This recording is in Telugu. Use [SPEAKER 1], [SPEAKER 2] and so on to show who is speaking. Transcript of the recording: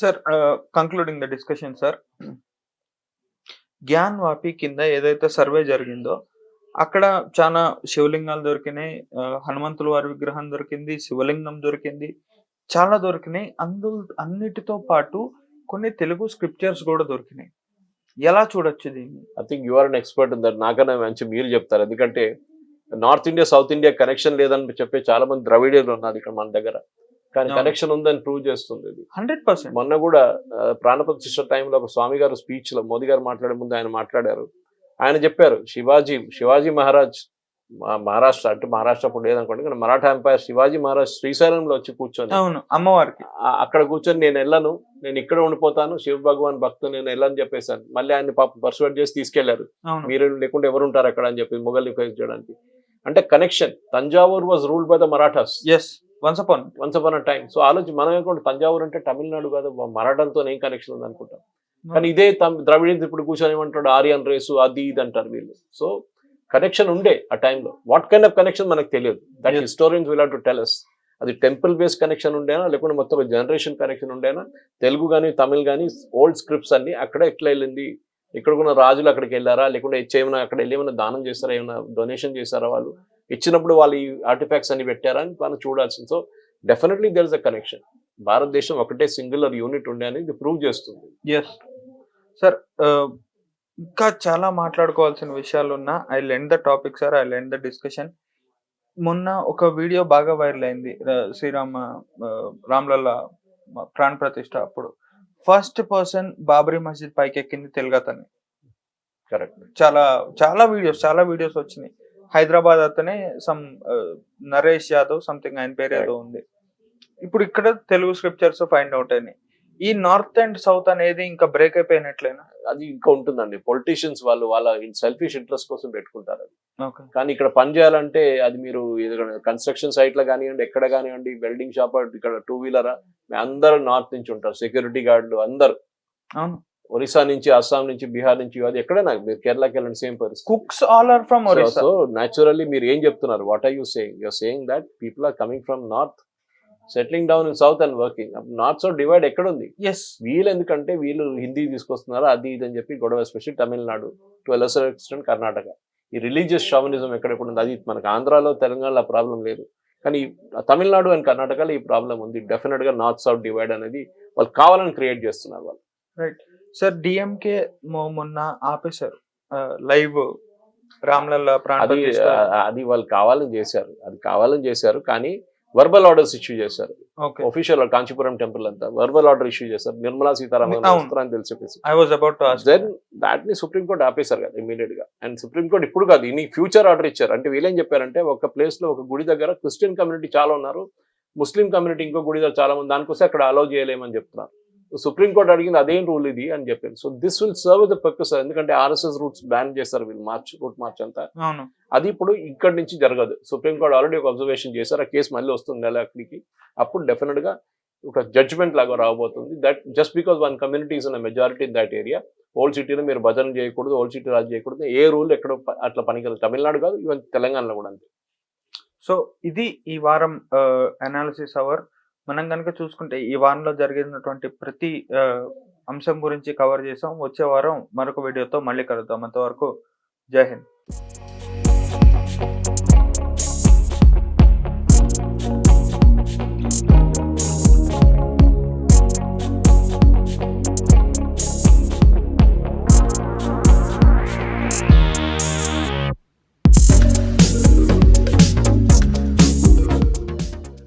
[SPEAKER 1] Sir concluding the discussion sir Gyanvapi కింద ఏదైతే సర్వే జరిగిందో అక్కడ చాలా శివలింగాలు దొరికినాయి. హనుమంతుల వారి విగ్రహం దొరికింది శివలింగం దొరికింది. చాలా దొరికినాయి. అందు అన్నిటితో పాటు కొన్ని తెలుగు స్క్రిప్చర్స్ కూడా దొరికినాయి. ఎలా చూడొచ్చు దీన్ని?
[SPEAKER 2] I think you are an expert in that నాకన్నా మంచి మీరు చెప్తారు. ఎందుకంటే north India south India connection లేదని చెప్పే చాలా మంది ద్రవిడియలు ఉన్నారు ఇక్కడ మన దగ్గర. కానీ. కనెక్షన్ ఉందని ప్రూవ్ చేస్తుంది ఇది.
[SPEAKER 1] Hundred percent.
[SPEAKER 2] మొన్న కూడా ప్రాణప్రతిష్ఠ టైంలో ఒక స్వామి గారు స్పీచ్లో మోదీ గారు మాట్లాడే ముందు ఆయన మాట్లాడారు. ఆయన చెప్పారు శివాజీ శివాజీ మహారాజ్ మహారాష్ట్ర అంటే మహారాష్ట్ర అప్పుడు లేదనుకోండి కానీ మరాఠా ఎంపైర్ శివాజీ మహారాజ్ శ్రీశైలంలో వచ్చి కూర్చొని
[SPEAKER 1] అవును అమ్మవారికి.
[SPEAKER 2] అక్కడ కూర్చొని నేను వెళ్ళను నేను ఇక్కడ ఉండిపోతాను శివ భగవాన్ భక్తు నేను వెళ్ళని చెప్పేశాను మళ్ళీ ఆయన పాప పర్సువేట్ చేసి
[SPEAKER 1] తీసుకెళ్ళారు.
[SPEAKER 2] మీరు లేకుంటే ఎవరు ఉంటారు అక్కడ? అని చెప్పి మొఘల్ని ఫేస్ చేయడానికి అంటే connection Thanjavur was ruled by the Marathas
[SPEAKER 1] as once upon
[SPEAKER 2] once upon a time so ఆలోచి మనం ఏమనుకుంటే? తంజావూర్ అంటే తమిళనాడు కాదు మరాఠాలతో ఏం కనెక్షన్ ఉంది అనుకుంటాం. కానీ ఇదే ద్రవిడియన్స్ ఇప్పుడు కూర్చొని ఏమంటాడు? ఆర్యన్ రేసు అది ఇది అంటారు వీళ్ళు. సో కనెక్షన్ ఉండే ఆ టైంలో వాట్ కైండ్ ఆఫ్ కనెక్షన్ మనకు తెలియదు. That. Historians will to tell us అది టెంపుల్ బేస్ కనెక్షన్ ఉండేనా? లేకుంటే మొత్తం జనరేషన్ కనెక్షన్ ఉండేనా? తెలుగు కానీ తమిళ్ కానీ ఓల్డ్ స్క్రిప్ట్స్ అన్ని అక్కడ ఎట్లా వెళ్ళింది? ఇక్కడ ఉన్న రాజులు అక్కడికి వెళ్ళారా? లేకుంటే ఏమైనా అక్కడ వెళ్ళి ఏమైనా దానం చేస్తారా? ఏమైనా డొనేషన్ చేస్తారా వాళ్ళు? ఇచ్చినప్పుడు వాళ్ళు ఈ ఆర్టిఫాక్ట్స్ అన్ని పెట్టారా అని మనం చూడాల్సింది. So definitely there is a connection భారతదేశం ఒకటే సింగులర్ యూనిట్ ఉండే అని ఇది ప్రూవ్ చేస్తుంది.
[SPEAKER 1] ఎస్ సార్ ఇంకా చాలా మాట్లాడుకోవాల్సిన విషయాలు ఉన్నా I lend the topic sir I lend the discussion మొన్న ఒక వీడియో బాగా వైరల్ అయింది ర- శ్రీరామ ఆ, రామ్లల్ల ప్రాణ ప్రతిష్ట అప్పుడు. ఫస్ట్ పర్సన్ బాబరీ మస్జిద్ పైకి ఎక్కింది తెలుగతని
[SPEAKER 2] కరెక్ట్
[SPEAKER 1] చాలా చాలా వీడియోస్ చాలా వీడియోస్ వచ్చినాయి. హైదరాబాద్ అతనే సమ్ నరేష్ యాదవ్ సంథింగ్ ఆయన పేరు ఏదో ఉంది. ఇప్పుడు ఇక్కడ తెలుగు స్క్రిప్చర్స్ ఫైండ్ అవుట్ అయినాయి. ఈ నార్త్ అండ్ సౌత్ అనేది ఇంకా బ్రేక్ అయిపోయినట్లేనా?
[SPEAKER 2] అది ఇంకా ఉంటుందండి. పొలిటీషియన్స్ వాళ్ళు వాళ్ళ సెల్ఫిష్ ఇంట్రెస్ట్ కోసం పెట్టుకుంటారు అది. కానీ ఇక్కడ పని చేయాలంటే అది మీరు కన్స్ట్రక్షన్ సైట్లో కానివ్వండి ఎక్కడ కానివ్వండి వెల్డింగ్ షాప్ ఇక్కడ టూ వీలరా అందరూ నార్త్ నుంచి ఉంటారు. సెక్యూరిటీ గార్డులు అందరు.
[SPEAKER 1] అవును.
[SPEAKER 2] ఒరిస్సా నుంచి అస్సాం నుంచి బీహార్ నుంచి అది ఎక్కడైనా మీరు కేరళకి వెళ్ళండి సేమ్ పరిస్థితి.
[SPEAKER 1] Cooks all are from Orissa
[SPEAKER 2] so naturally మీరు ఏం చెప్తున్నారు? What are you saying your saying that people are coming from north settling down in south and working north south divide ఎక్కడ ఉంది
[SPEAKER 1] ఎస్
[SPEAKER 2] వీళ్ళు ఎందుకంటే వీళ్ళు హిందీ తీసుకొస్తున్నారు అది ఇది అని చెప్పి గొడవ especially Tamil Nadu to lesser extent Karnataka. ఈ రిలీజియస్ షామనిజం ఎక్కడెక్కడ ఉంది. అది మనకు ఆంధ్రాలో తెలంగాణలో ప్రాబ్లం లేదు. కానీ తమిళనాడు అండ్ కర్ణాటకలో ఈ ప్రాబ్లం ఉంది. డెఫినెట్గా నార్త్ సౌత్ డివైడ్ అనేది వాళ్ళు కావాలని క్రియేట్ చేస్తున్నారు వాళ్ళు.
[SPEAKER 1] సార్ డిఎంకే మొన్న ఆపేశారు. లైవ్ రామ్లల్ల ప్రాణ
[SPEAKER 2] అది అది వాళ్ళు కావాలని చేశారు. అది కావాలని చేశారు కానీ వర్బల్ ఆర్డర్స్ ఇష్యూ చేశారు.
[SPEAKER 1] ఓకే.
[SPEAKER 2] ఒఫీషియల్ కాంచీపురం టెంపుల్ అంతా వర్బల్ ఆర్డర్ ఇష్యూ చేశారు. నిర్మలా సీతారామన్. వస్తారని తెలిసి
[SPEAKER 1] ఐ వాజ్ అబౌట్
[SPEAKER 2] దెన్ దాట్ని సుప్రీం కోర్ట్ ఆపేశారు కదా ఇమీడియట్గా. అండ్ సుప్రీం కోర్ట్ ఇప్పుడు కాదు ఇన్ని ఫ్యూచర్ ఆర్డర్ ఇచ్చారు. అంటే వీళ్ళేం చెప్పారంటే ఒక ప్లేస్లో ఒక గుడి దగ్గర క్రిస్టియన్ కమ్యూనిటీ చాలా ఉన్నారు. ముస్లిం కమ్యూనిటీ ఇంకో గుడి దగ్గర చాలా మంది. దానికోసం అక్కడ అలౌ చేయలేమని చెప్తున్నారు. సుప్రీం కోర్ట్ అడిగింది అదేం రూల్ ఇది అని చెప్పింది so this will serve the purpose ఎందుకంటే ఆర్ఎస్ఎస్ రూట్స్ బ్యాన్ చేస్తారు వీళ్ళు మార్చ్ రూట్ మార్చ్ అంతా. అది ఇప్పుడు ఇక్కడి నుంచి జరగదు. సుప్రీం కోర్ట్ ఆల్రెడీ ఒక అబ్జర్వేషన్ చేశారు ఆ కేసు మళ్ళీ వస్తుంది నెల అక్కడికి. అప్పుడు డెఫినెట్గా ఒక జడ్జ్మెంట్ లాగా రాబోతుంది. That just because one community is a majority in that area old సిటీలో మీరు భజన చేయకూడదు ఓల్డ్ సిటీ రాజు చేయకూడదు ఏ రూల్ ఎక్కడ అట్లా పనికిరాదు. తమిళనాడు కాదు ఈవెన్ తెలంగాణలో కూడా అంతే.
[SPEAKER 1] సో ఇది ఈ వారం అనాలిసిస్ అవర్ మనం కనుక చూసుకుంటే ఈ వారంలో జరిగినటువంటి ప్రతి ఆ, అంశం గురించి కవర్ చేసాం. వచ్చే వారం మరొక వీడియోతో మళ్ళీ కలుద్దాం. అంతవరకు జై హింద్.